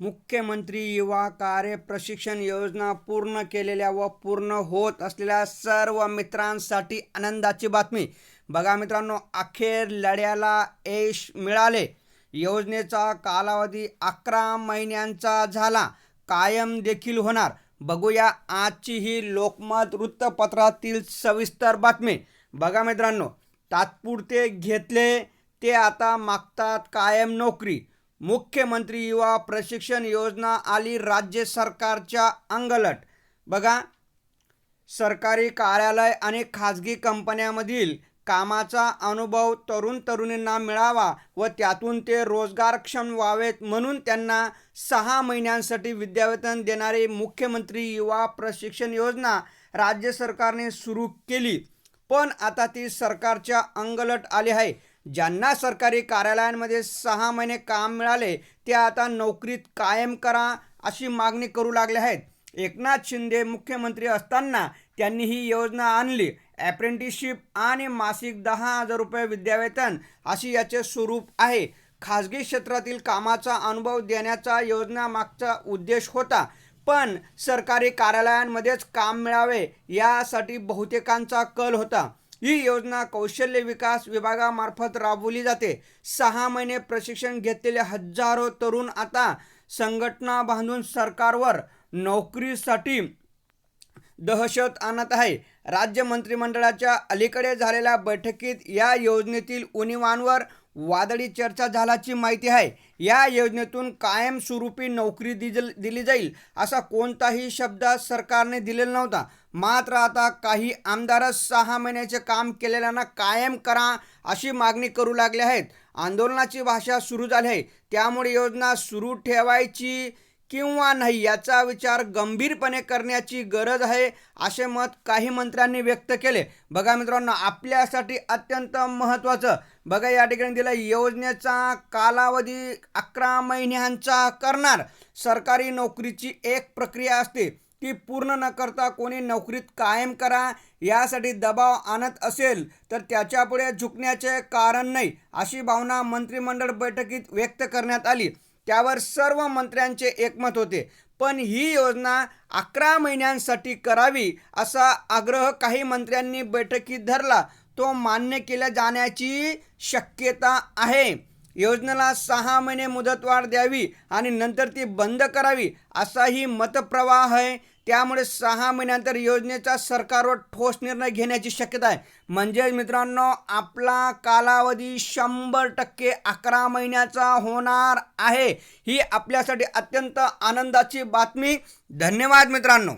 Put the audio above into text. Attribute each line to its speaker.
Speaker 1: मुख्यमंत्री युवा कार्य प्रशिक्षण योजना पूर्ण केलेल्या व पूर्ण होत असलेल्या सर्व मित्रांसाठी आनंदाची बातमी. बघा मित्रांनो अखेर लढ्याला यश मिळाले. योजनेचा कालावधी अकरा महिन्यांचा झाला. कायम देखील होणार. बघूया आजची ही लोकमत वृत्तपत्रातील सविस्तर बातमी. बघा मित्रांनो तात्पुरते घेतले ते आता मागतात कायम नोकरी. मुख्यमंत्री युवा प्रशिक्षण योजना आली राज्य सरकारच्या अंगलट. बघा सरकारी कार्यालय आणि खाजगी कंपन्यामधील कामाचा अनुभव तरुण तरुणींना मिळावा व त्यातून ते रोजगारक्षम व्हावेत म्हणून त्यांना सहा महिन्यांसाठी विद्यावेतन देणारी मुख्यमंत्री युवा प्रशिक्षण योजना राज्य सरकारने सुरू केली. पण आता ती सरकारच्या अंगलट आली आहे. ज्यांना सरकारी कार्यालयांमध्ये सहा महिने काम मिळाले ते आता नोकरीत कायम करा अशी मागणी करू लागले आहेत. एकनाथ शिंदे मुख्यमंत्री असताना त्यांनी ही योजना आणली. ॲप्रेंटिसशिप आणि मासिक दहा हजार रुपये विद्यावेतन अशी याचे स्वरूप आहे. खाजगी क्षेत्रातील कामाचा अनुभव देण्याचा योजना मागचा उद्देश होता. पण सरकारी कार्यालयांमध्येच काम मिळावे यासाठी बहुतेकांचा कल होता. ही योजना कौशल्य विकास विभागामार्फत राबवली जाते. सहा महिने प्रशिक्षण घेतलेले हजारो तरुण आता संघटना बांधून सरकारवर नोकरीसाठी दहशत आणत आहे. राज्य मंत्रिमंडळाच्या अलीकडे झालेल्या बैठकीत या योजनेतील उणीवांवर वादळी चर्चा झाल्याची माहिती आहे. या योजनेतून कायमस्वरूपी नोकरी दिजल दिली जाईल असा कोणताही शब्द सरकारने दिलेला नव्हता. मात्र आता काही आमदारच सहा महिन्याचे काम केलेल्यांना कायम करा अशी मागणी करू लागले आहेत. आंदोलनाची भाषा सुरू झाली आहे. त्यामुळे योजना सुरू ठेवायची किंवा नाही याचा विचार गंभीरपणे करण्याची गरज आहे असे मत काही मंत्र्यांनी व्यक्त केले. बघा मित्रांनो आपल्यासाठी अत्यंत महत्त्वाचं. बघा या ठिकाणी दिलं योजनेचा कालावधी अकरा महिन्यांचा करणार. सरकारी नोकरीची एक प्रक्रिया असते. ती पूर्ण न करता कोणी नोकरीत कायम करा यासाठी दबाव आणत असेल तर त्याच्यापुढे झुकण्याचे कारण नाही अशी भावना मंत्रिमंडळ बैठकीत व्यक्त करण्यात आली. त्यावर सर्व मंत्र्यांचे एकमत होते. पण ही योजना अकरा महिन्यांसाठी करावी असा आग्रह काही मंत्र्यांनी बैठकीत धरला. तो मान्य केल्या जाण्याची शक्यता आहे. योजनेला सहा महिने मुदतवाढ द्यावी आणि नंतर ती बंद करावी असाही मतप्रवाह आहे. त्यामुळे सहा महिन्यानंतर योजनेचा सरकारवर ठोस निर्णय घेण्याची शक्यता आहे. म्हणजेच मित्रांनो आपला कालावधी शंभर टक्के अकरा महिन्याचा होणार आहे. ही आपल्यासाठी अत्यंत आनंदाची बातमी. धन्यवाद मित्रांनो.